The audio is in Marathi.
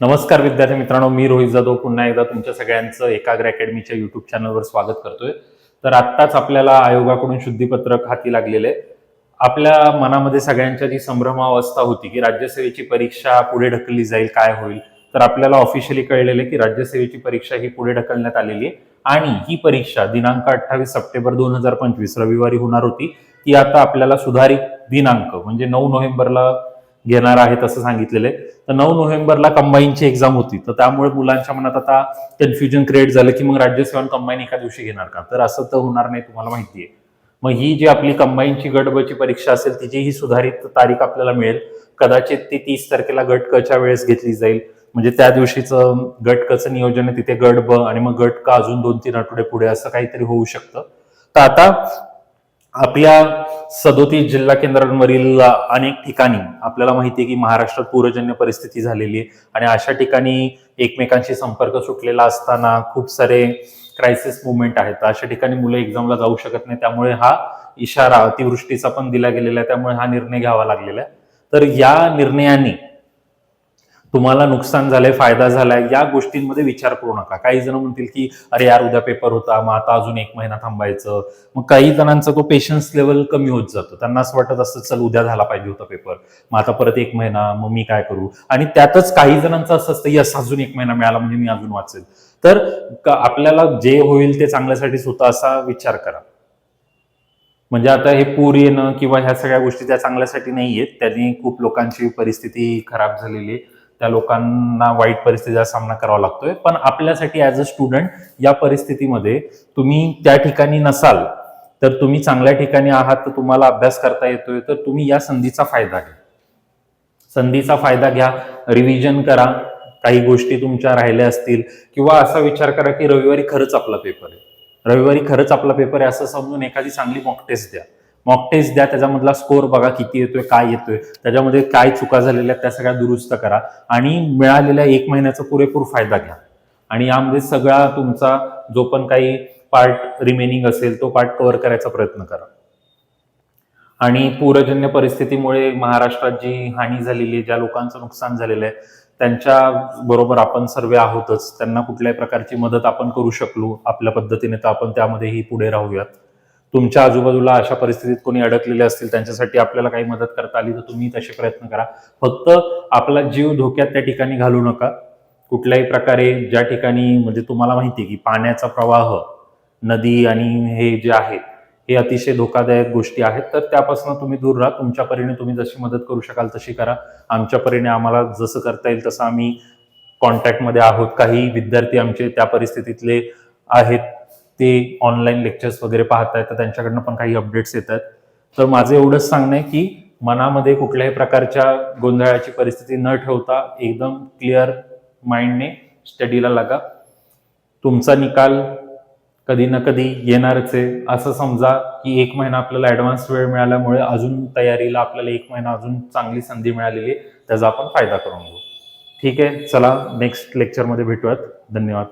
नमस्कार विद्यार्थी मित्रांनो मी रोहित जाधव पुन्हा एकदा तुमच्या सगळ्यांचं एकाग्र अकॅडमीच्या युट्यूब चॅनलवर स्वागत करतोय. तर आत्ताच आपल्याला आयोगाकडून शुद्धीपत्रक हाती लागलेले. आपल्या मनामध्ये सगळ्यांच्या जी संभ्रमावस्था होती की राज्यसेवेची परीक्षा पुढे ढकलली जाईल काय होईल तर आपल्याला ऑफिशियली कळलेलं की राज्यसेवेची परीक्षा ही पुढे ढकलण्यात आलेली आहे. आणि ही परीक्षा दिनांक अठ्ठावीस सप्टेंबर दोन हजार पंचवीस रविवारी होणार होती. ती आता आपल्याला सुधारित दिनांक म्हणजे नऊ नोव्हेंबरला घेणार आहेत असं सांगितलेलं आहे. तर नऊ नोव्हेंबरला कंबाईनची एक्झाम होती. तर त्यामुळे मुलांच्या मनात आता कन्फ्युजन क्रिएट झालं की मग राज्य सेवन कंबाईन एका दिवशी घेणार का? तर असं तर होणार नाही तुम्हाला माहिती आहे. मग ही जी आपली कंबाईनची गटबची परीक्षा असेल तिची ही सुधारित तारीख आपल्याला मिळेल. कदाचित ती तीस तारखेला गट कच्या वेळेस घेतली जाईल. म्हणजे त्या दिवशीचं गट कचं नियोजन आहे तिथे गट ब आणि मग गट का अजून दोन तीन आठवडे पुढे असं काहीतरी होऊ शकतं. तर आता आपल्या सदोतीस जिल्हा केंद्रांवरील अनेक ठिकाणी आपल्याला माहिती आहे की महाराष्ट्रात पूरजन्य परिस्थिती झालेली आहे आणि अशा ठिकाणी एकमेकांशी संपर्क सुटलेला असताना खूप सारे क्रायसिस मुवमेंट आहेत. अशा ठिकाणी मुलं एक्झामला जाऊ शकत नाही. त्यामुळे हा इशारा अतिवृष्टीचा पण दिला गेलेला आहे. त्यामुळे हा निर्णय घ्यावा लागलेला आहे. तर या निर्णयाने तुम्हाला नुकसान झालंय फायदा झालाय या गोष्टींमध्ये विचार करू नका. काही जण म्हणतील की अरे यार उद्या पेपर होता मग आता अजून एक महिना थांबायचं. मग काही जणांचा तो पेशन्स लेवल कमी होत जातो. त्यांना असं वाटत असतं चल उद्या झाला पाहिजे होता पेपर मग आता परत एक महिना मग मी काय करू? आणि त्यातच काही जणांचं असं असतं यस अजून एक महिना मिळाला म्हणजे मी अजून वाचेल. तर आपल्याला जे होईल ते चांगल्यासाठीच होतं असा विचार करा. म्हणजे आता हे पूर येणं किंवा ह्या सगळ्या गोष्टी त्या चांगल्यासाठी नाही आहेत त्यांनी खूप लोकांची परिस्थिती खराब झालेली आहे. त्या लोकांना वाईट परिस्थितीचा सामना करावा लागतोय. पण आपल्यासाठी ॲज अ स्टुडंट या परिस्थितीमध्ये तुम्ही त्या ठिकाणी नसाल तर तुम्ही चांगल्या ठिकाणी आहात तर तुम्हाला अभ्यास करता येतोय तर तुम्ही या संधीचा फायदा घ्या. संधीचा फायदा घ्या रिव्हिजन करा काही गोष्टी तुमच्या राहिल्या असतील किंवा असा विचार करा की रविवारी खरंच आपला पेपर आहे. रविवारी खरंच आपला पेपर आहे असं समजून एखादी चांगली मॉक टेस्ट द्या. मॉक टेस्ट द्या त्याच्यामधला स्कोर बघा किती येतोय काय येतोय. त्याच्यामध्ये काय चुका झालेल्या आहेत त्या सगळ्या दुरुस्त करा. आणि मिळालेल्या एक महिन्याचा पुरेपूर फायदा घ्या. आणि यामध्ये सगळा तुमचा जो पण काही पार्ट रिमेनिंग असेल तो पार्ट कव्हर करायचा प्रयत्न करा. आणि पूरजन्य परिस्थितीमुळे महाराष्ट्रात जी हानी झालेली आहे ज्या लोकांचं नुकसान झालेलं आहे त्यांच्या बरोबर आपण सर्व आहोतच. त्यांना कुठल्याही प्रकारची मदत आपण करू शकलो आपल्या पद्धतीने तर आपण त्यामध्येही पुढे राहूयात. तुमच्या आजूबाजूला अशा परिस्थितीत कोणी अडकलेले असतील त्यांच्यासाठी आपल्याला काही मदत करता आली तर तुम्ही तसे प्रयत्न करा. फक्त आपला जीव धोक्यात त्या ठिकाणी घालू नका. कुठल्याही प्रकारे ज्या ठिकाणी म्हणजे तुम्हाला माहिती आहे की पाण्याचा प्रवाह नदी आणि हे जे आहेत हे अतिशय धोकादायक गोष्टी आहेत तर त्यापासून तुम्ही दूर राहा. तुमच्या परीने तुम्ही जशी मदत करू शकाल तशी करा. आमच्या परीने आम्हाला जसं करता येईल तसं आम्ही कॉन्टॅक्टमध्ये आहोत. काही विद्यार्थी आमचे त्या परिस्थितीतले आहेत. ते ऑनलाईन लेक्चर्स वगैरे पाहत आहेत तर त्यांच्याकडनं पण काही अपडेट्स येत आहेत तर माझं एवढंच सांगणं आहे की मनामध्ये कुठल्याही प्रकारच्या गोंधळाची परिस्थिती न ठेवता एकदम क्लिअर माइंडने स्टडीला लागा. तुमचा निकाल कधी ना कधी येणारच आहे. असं समजा की एक महिना आपल्याला ऍडव्हान्स वेळ मिळाल्यामुळे अजून तयारीला आपल्याला एक महिना अजून चांगली संधी मिळालेली आहे त्याचा आपण फायदा करून घेऊ. ठीक आहे चला नेक्स्ट लेक्चरमध्ये भेटूयात. धन्यवाद.